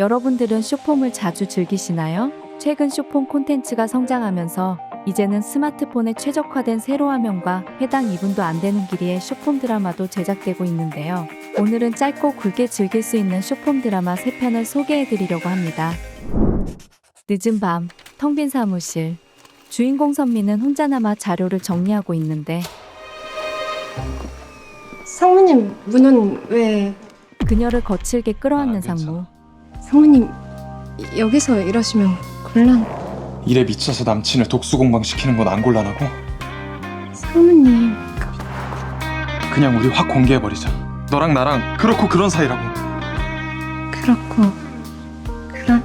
여러분들은 쇼폼을 자주 즐기시나요? 최근 쇼폼 콘텐츠가 성장하면서 이제는 스마트폰에 최적화된 세로 화면과 해당 2분도 안 되는 길이의 쇼폼 드라마도 제작되고 있는데요. 오늘은 짧고 굵게 즐길 수 있는 쇼폼 드라마 3편을 소개해 드리려고 합니다. 늦은 밤, 텅 빈 사무실. 주인공 선미는 혼자 남아 자료를 정리하고 있는데 상무님 문은 왜 그녀를 거칠게 끌어안는 아, 괜찮아. 상무. 상무님 여기서 이러시면 곤란. 일에 미쳐서 남친을 독수공방 시키는 건 안 곤란하고? 상무님. 그냥 우리 확 공개해 버리자. 너랑 나랑 그렇고 그런 사이라고. 그렇고 그런.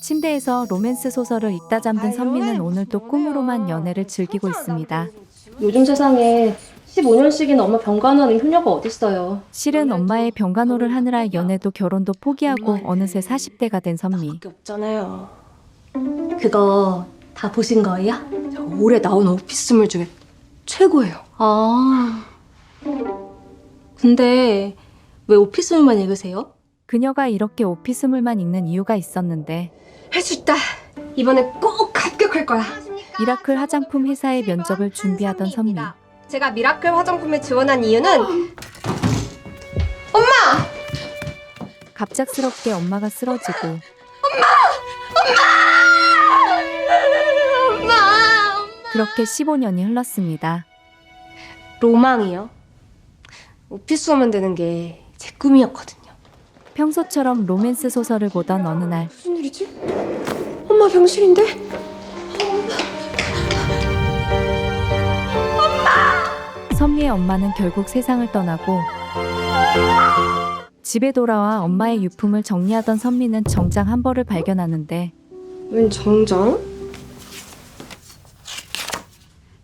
침대에서 로맨스 소설을 읽다 잠든 선미는 오늘 또 꿈으로만 연애를 즐기고 있습니다. 요즘 세상에 15년씩이나 엄마 병간호하는 효녀가 어딨어요. 실은 엄마의 병간호를 하느라 연애도 결혼도 포기하고 어느새 40대가 된 선미. 밖에 없잖아요. 그거 다 보신 거예요? 저 올해 나온 오피스물 중에 최고예요 아. 근데 왜 오피스물만 읽으세요? 그녀가 이렇게 오피스물만 읽는 이유가 있었는데 할 수 있다 이번엔 꼭 합격할 거야 미라클 화장품 회사의 면접을 준비하던 선미. 제가 미라클 화장품에 지원한 이유는 갑작스럽게 엄마가 쓰러지고 엄마 그렇게 15년이 흘렀습니다. 로망이요. 오피스 오면 되는 게 제 꿈이었거든요 평소처럼 로맨스 소설을 보던 어느 날 무슨 일이지? 엄마 병실인데? 선미의 엄마는 결국 세상을 떠나고 집에 돌아와 엄마의 유품을 정리하던 선미는 정장 한 벌을 발견하는데 웬 정정?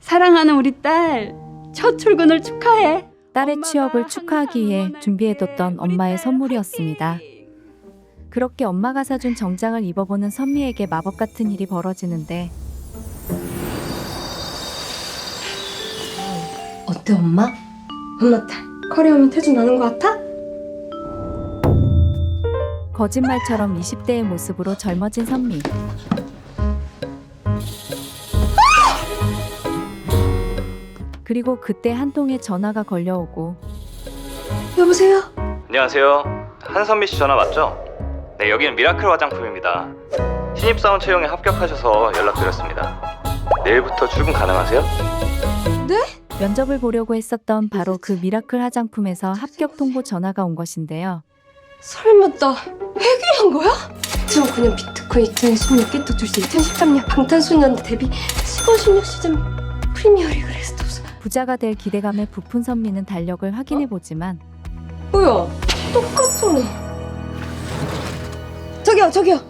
사랑하는 우리 딸, 첫 출근을 축하해. 딸의 취업을 축하하기 위해 준비해뒀던 엄마의 선물이었습니다. 그렇게 엄마가 사준 정장을 입어보는 선미에게 마법 같은 일이 벌어지는데 어때 엄마? 엄마 딸 커리하면 태준 나는 거 같아? 거짓말처럼 20대의 모습으로 젊어진 선미. 그리고 그때 한 통의 전화가 걸려오고 여보세요? 안녕하세요. 한선미 씨 전화 맞죠? 네, 여기는 미라클 화장품입니다. 신입사원 채용에 합격하셔서 연락드렸습니다. 내일부터 출근 가능하세요? 면접을 보려고 했었던 바로 그 미라클 화장품에서 합격 통보 전화가 온 것인데요. 설마 나 회귀한 거야? 2009년 비트코인 2016년 터툴스 2013년 방탄소년단 데뷔 15, 16 시즌 프리미어리그 레스토스 부자가 될 기대감에 부푼 선미는 달력을 확인해 보지만 뭐야 똑같잖아 저기요 저기요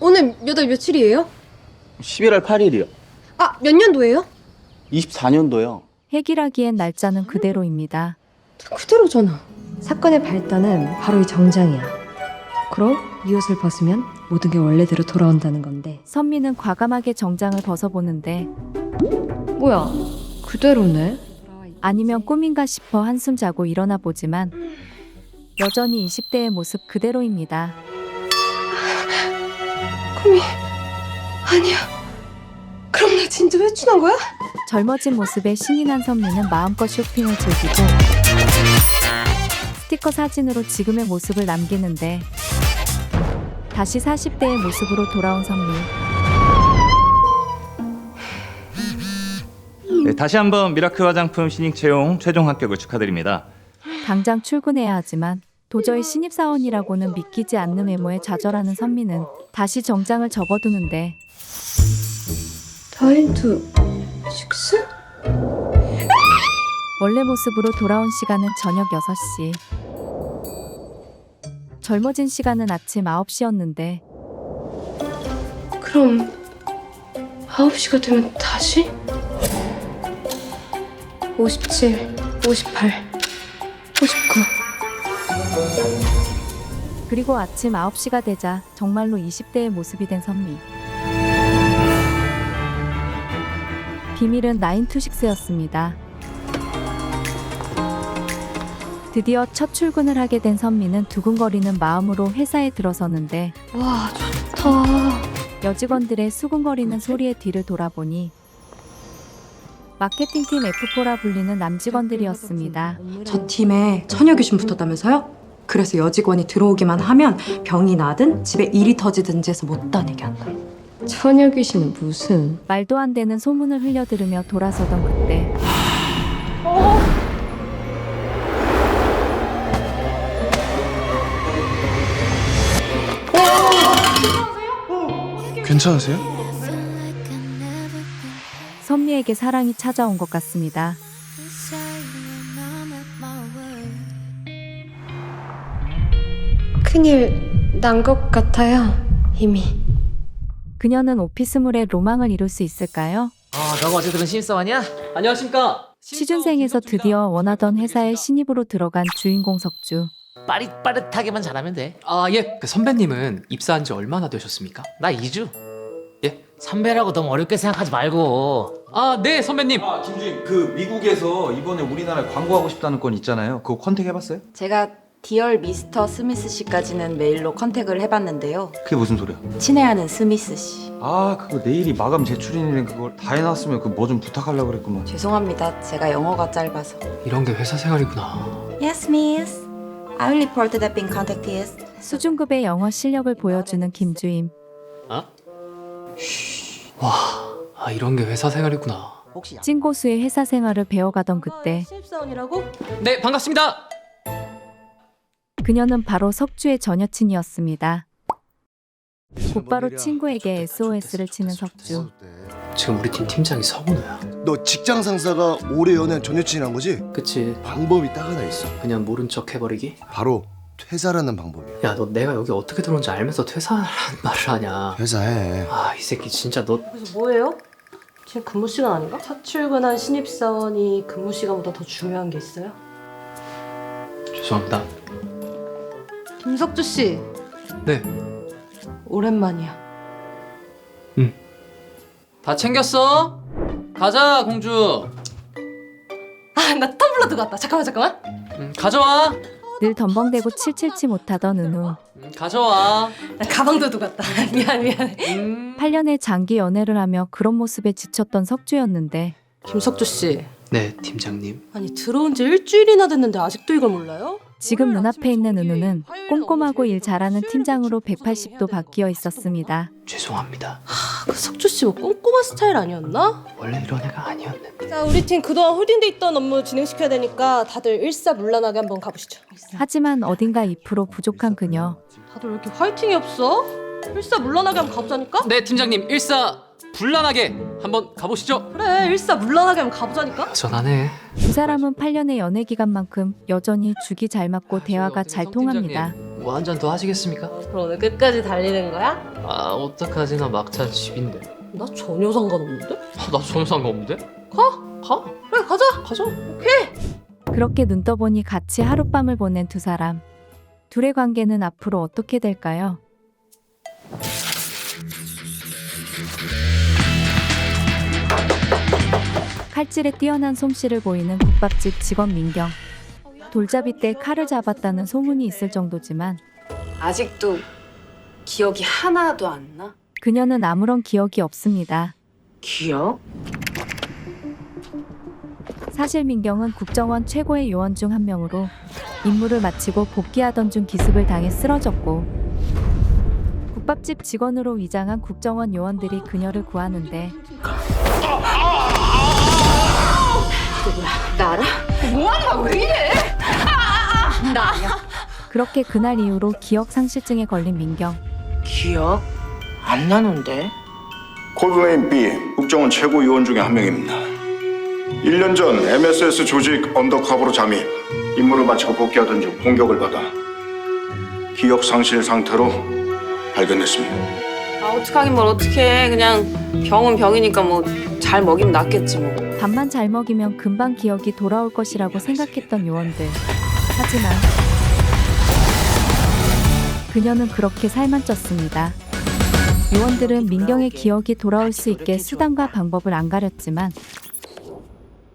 오늘 몇 월 며칠이에요? 11월 8일이요. 아 몇 년도예요? 24년도요. 해기라기엔 날짜는 그대로입니다. 그대로잖아 사건의 발단은 바로 이 정장이야. 그럼 이 옷을 벗으면 모든 게 원래대로 돌아온다는 건데. 선미는 과감하게 정장을 벗어보는데 뭐야? 그대로네? 아니면 꿈인가 싶어 한숨 자고 일어나 보지만 여전히 20대의 모습 그대로입니다. 꿈이 아니야 그럼 나 진짜 회춘한 거야? 젊어진 모습에 신이 난 선미는 마음껏 쇼핑을 즐기고 스티커 사진으로 지금의 모습을 남기는데 다시 40대의 모습으로 돌아온 선미. 네, 다시 한번 미라클 화장품 신입 채용 최종 합격을 축하드립니다. 당장 출근해야 하지만 도저히 신입사원이라고는 믿기지 않는 외모에 좌절하는 선미는 다시 정장을 접어두는데 다인투 식스? 원래 모습으로 돌아온 시간은 저녁 6시. 젊어진 시간은 아침 9시였는데 그럼 9시가 되면 다시? 57, 58, 59 그리고 아침 9시가 되자 정말로 20대의 모습이 된 선미. 비밀은 9to6였습니다. 드디어 첫 출근을 하게 된 선미는 두근거리는 마음으로 회사에 들어서는데 와 좋다. 여직원들의 수군거리는 소리에 뒤를 돌아보니 마케팅팀 F4라 불리는 남직원들이었습니다. 저 팀에 처녀 귀신 붙었다면서요? 그래서 여직원이 들어오기만 하면 병이 나든 집에 일이 터지든지 해서 못 다니게 한다. 처녀 귀신은 무슨? 말도 안 되는 소문을 흘려들으며 돌아서던 그때 괜찮으세요? 선미에게 사랑이 찾아온 것 같습니다. 큰일 난 것 같아요. 이미. 그녀는 오피스물에 로망을 이룰 수 있을까요? 아, 너가 어제 들은 신입사원이야? 안녕하십니까? 취준생에서 드디어 원하던 회사에 신입으로 들어간 주인공 석주. 빠릿빠릿하게만 잘하면 돼. 아, 예. 그 선배님은 입사한 지 얼마나 되셨습니까? 나 2주. 예? 선배라고 너무 어렵게 생각하지 말고. 아, 네, 선배님. 아, 김주임, 그 미국에서 이번에 우리나라에 광고하고 싶다는 건 있잖아요. 그거 컨택 해봤어요? 제가 디얼 미스터 스미스 씨까지는 메일로 컨택을 해봤는데요. 그게 무슨 소리야? 친애하는 스미스 씨. 아, 그거 내일이 마감 제출인데 그걸 다 해놨으면 그 뭐 좀 부탁하려고 그랬구만. 죄송합니다. 제가 영어가 짧아서. 이런 게 회사 생활이구나. Yes, miss. I will report that being contacted. 수준급의 영어 실력을 보여주는 김주임. 와, 아, 이런 게 회사 생활이구나. 혹시 찐고수의 회사 생활을 배워가던 그때 신입사원이라고? 네, 반갑습니다. 그녀는 바로 석주의 전 여친이었습니다. 곧바로 친구에게 SOS를 치는 석주. 지금 우리 팀 팀장이 서문우야. 너 직장 상사가 오래 연애한 전 여친이란 거지? 그치? 방법이 딱 하나 있어. 그냥 모른 척 해버리기? 바로 퇴사라는 방법이야. 야, 너 내가 여기 어떻게 들어온지 알면서 퇴사라는 말을 하냐? 퇴사해. 아, 이 새끼 진짜 너 그래서 뭐예요? 지금 근무 시간 아닌가? 첫 출근한 신입사원이 근무 시간보다 더 중요한 게 있어요? 죄송합니다. 김석주 씨. 네. 오랜만이야. 다 챙겼어? 가자, 공주. 아 나 텀블러 두고 왔다. 잠깐만 잠깐만. 음, 가져와. 늘 덤벙대고 칠칠치 못하던 은우. 음, 가져와. 나 가방도 두고 왔다. 미안 미안해. 음. 8년의 장기 연애를 하며 그런 모습에 지쳤던 석주였는데 김석주 씨. 네, 팀장님. 아니 들어온 지 일주일이나 됐는데 아직도 이걸 몰라요? 지금 눈앞에 있는 은우는 꼼꼼하고 일 잘하는 팀장으로 180도 바뀌어 있었습니다. 죄송합니다. 아, 그 석주 씨뭐 꼼꼼한 스타일 아니었나? 원래 이런 애가 아니었는데. 자 우리 팀 그동안 홀딩돼 있던 업무 진행시켜야 되니까 다들 일사불란하게 한번 가보시죠. 하지만 어딘가 2% 부족한 그녀. 다들 왜 이렇게 화이팅이 없어? 일사불란하게 한번 가보자니까? 네, 팀장님. 일사 불란하게 한번 가보시죠. 그래 일사불란하게 한번 가보자니까? 여전하네. 두 사람은 8년의 연애 기간만큼 여전히 죽이 잘 맞고 대화가 저기 잘성 통합니다. 뭐 한 잔 더 하시겠습니까? 그럼 오늘 끝까지 달리는 거야? 아 어떡하지 나 막차 집인데 나 전혀 상관없는데? 아, 나 전혀 상관없는데? 가? 가? 그래 가자 가자 그렇게 눈 떠보니 같이 하룻밤을 보낸 두 사람. 둘의 관계는 앞으로 어떻게 될까요? 칼질에 뛰어난 솜씨를 보이는 국밥집 직원 민경. 돌잡이 때 칼을 잡았다는 소문이 있을 정도지만 아직도 기억이 하나도 안 나? 그녀는 아무런 기억이 없습니다. 기억? 사실 민경은 국정원 최고의 요원 중 한 명으로 임무를 마치고 복귀하던 중 기습을 당해 쓰러졌고 국밥집 직원으로 위장한 국정원 요원들이 그녀를 구하는데 알아? 그렇게 그날 이후로 기억 상실증에 걸린 민경 기억? 안 나는데? 코드네임 B 국정원 최고 요원 중에 한 명입니다. 1년 전 MSS 조직 언더커버로 잠입 임무를 마치고 복귀하던 중 공격을 받아 기억 상실 상태로 발견됐습니다. 아 어떡하긴 뭘 어떡해. 그냥 병은 병이니까 뭐 잘 먹이면 낫겠지 뭐. 밥만 잘 먹이면 금방 기억이 돌아올 것이라고 생각했던 요원들 하지만 그녀는 그렇게 살만 쪘습니다. 요원들은 민경의 기억이 돌아올 수 있게 수단과 방법을 안 가렸지만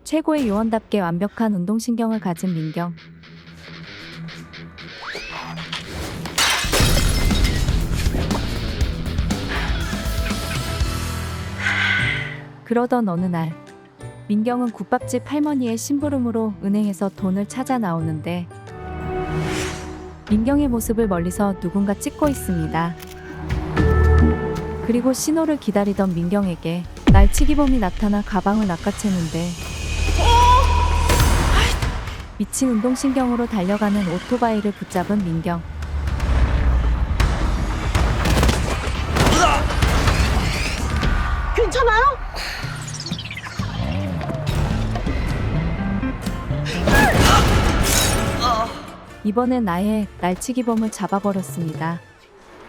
최고의 요원답게 완벽한 운동신경을 가진 민경. 그러던 어느 날 민경은 국밥집 할머니의 심부름으로 은행에서 돈을 찾아 나오는데 민경의 모습을 멀리서 누군가 찍고 있습니다. 그리고 신호를 기다리던 민경에게 날치기범이 나타나 가방을 낚아채는데 미친 운동신경으로 달려가는 오토바이를 붙잡은 민경. 이번엔 아예 날치기범을 잡아버렸습니다.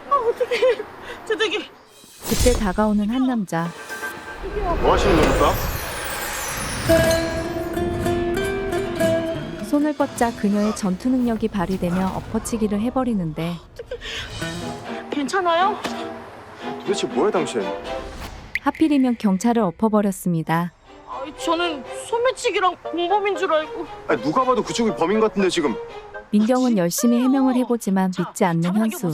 어떡해. 저기 그때 다가오는 한 남자. 뭐 하시는 겁니까? 손을 뻗자 그녀의 전투 능력이 발휘되며 엎어치기를 해버리는데 괜찮아요? 도대체 뭐야 당신? 하필이면 경찰을 엎어버렸습니다. 저는 소매치기랑 공범인 줄 알고 아니, 누가 봐도 그쪽이 범인 같은데 지금. 민경은 열심히 해명을 해보지만 믿지 않는 현수.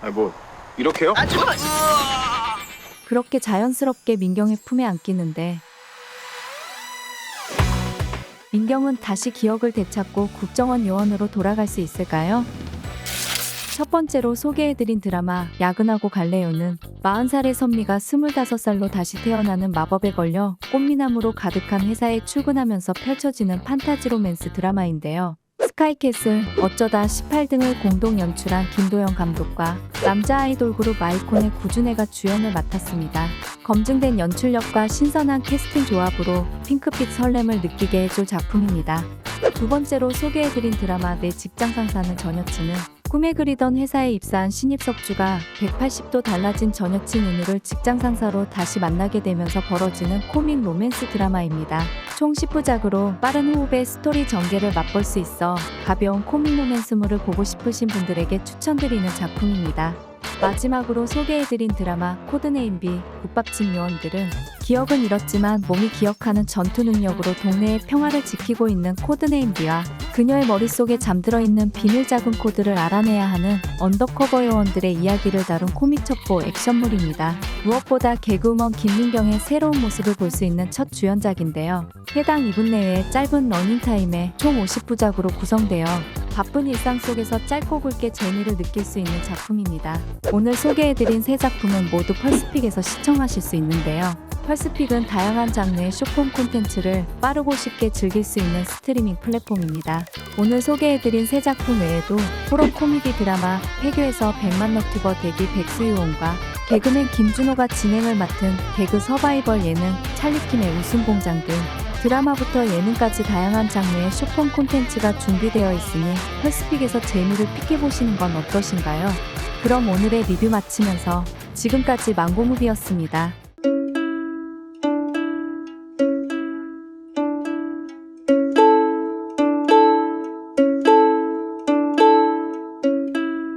아니 뭐 이렇게요? 그렇게 자연스럽게 민경의 품에 안기는데 민경은 다시 기억을 되찾고 국정원 요원으로 돌아갈 수 있을까요? 첫 번째로 소개해드린 드라마 야근하고 갈래요는 40살의 선미가 25살로 다시 태어나는 마법에 걸려 꽃미남으로 가득한 회사에 출근하면서 펼쳐지는 판타지 로맨스 드라마인데요. 스카이캐슬, 어쩌다 18등을 공동 연출한 김도영 감독과 남자 아이돌 그룹 아이콘의 구준혜가 주연을 맡았습니다. 검증된 연출력과 신선한 캐스팅 조합으로 핑크빛 설렘을 느끼게 해줄 작품입니다. 두 번째로 소개해드린 드라마 내 직장 상사는 전여친은 꿈에 그리던 회사에 입사한 신입 석주가 180도 달라진 전 여친 은우를 직장 상사로 다시 만나게 되면서 벌어지는 코믹 로맨스 드라마입니다. 총 10부작으로 빠른 호흡의 스토리 전개를 맛볼 수 있어 가벼운 코믹 로맨스물을 보고 싶으신 분들에게 추천드리는 작품입니다. 마지막으로 소개해드린 드라마 코드네임 B 국밥집 요원들은 기억은 잃었지만 몸이 기억하는 전투 능력으로 동네의 평화를 지키고 있는 코드네임 B와 그녀의 머릿속에 잠들어 있는 비밀 작은 코드를 알아내야 하는 언더커버 요원들의 이야기를 다룬 코믹 첩보 액션물입니다. 무엇보다 개그우먼 김민경의 새로운 모습을 볼 수 있는 첫 주연작인데요. 해당 2분 내외의 짧은 러닝타임에 총 50부작으로 구성되어 바쁜 일상 속에서 짧고 굵게 재미를 느낄 수 있는 작품입니다. 오늘 소개해드린 세 작품은 모두 펄스픽에서 시청하실 수 있는데요. 펄스픽은 다양한 장르의 쇼폼 콘텐츠를 빠르고 쉽게 즐길 수 있는 스트리밍 플랫폼입니다. 오늘 소개해드린 세 작품 외에도 호러 코미디 드라마 폐교에서 백만 너튜버 데뷔 백수유온과 개그맨 김준호가 진행을 맡은 개그 서바이벌 예능 찰리킴의 웃음공장 등 드라마부터 예능까지 다양한 장르의 쇼폼 콘텐츠가 준비되어 있으니 펄스픽에서 재미를 픽해보시는 건 어떠신가요? 그럼 오늘의 리뷰 마치면서 지금까지 망고무비였습니다.